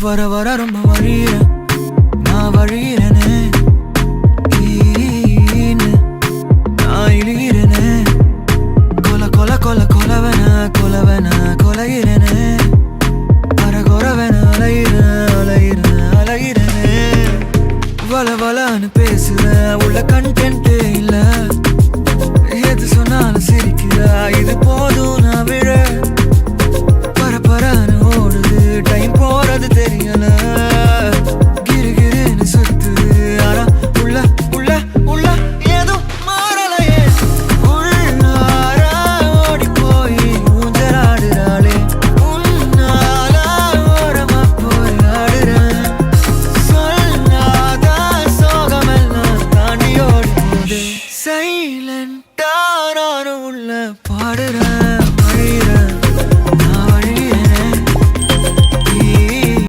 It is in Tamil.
வர வர ரொம்ப வழியிறேன் நான் வழியிறேனே. ஈன்னு நான் இழிகிறேனே கொல கொல கொல கொலவன கொலவன கொலையிறேனே. அரகொரவன அலையிறேன் அலையிறேன் அலையிறேனே. வள வளன்னு பேசுறேன் உள்ள கண்டென்ட்டே இது சைலண்டா நானும் உள்ள பாடுறேன்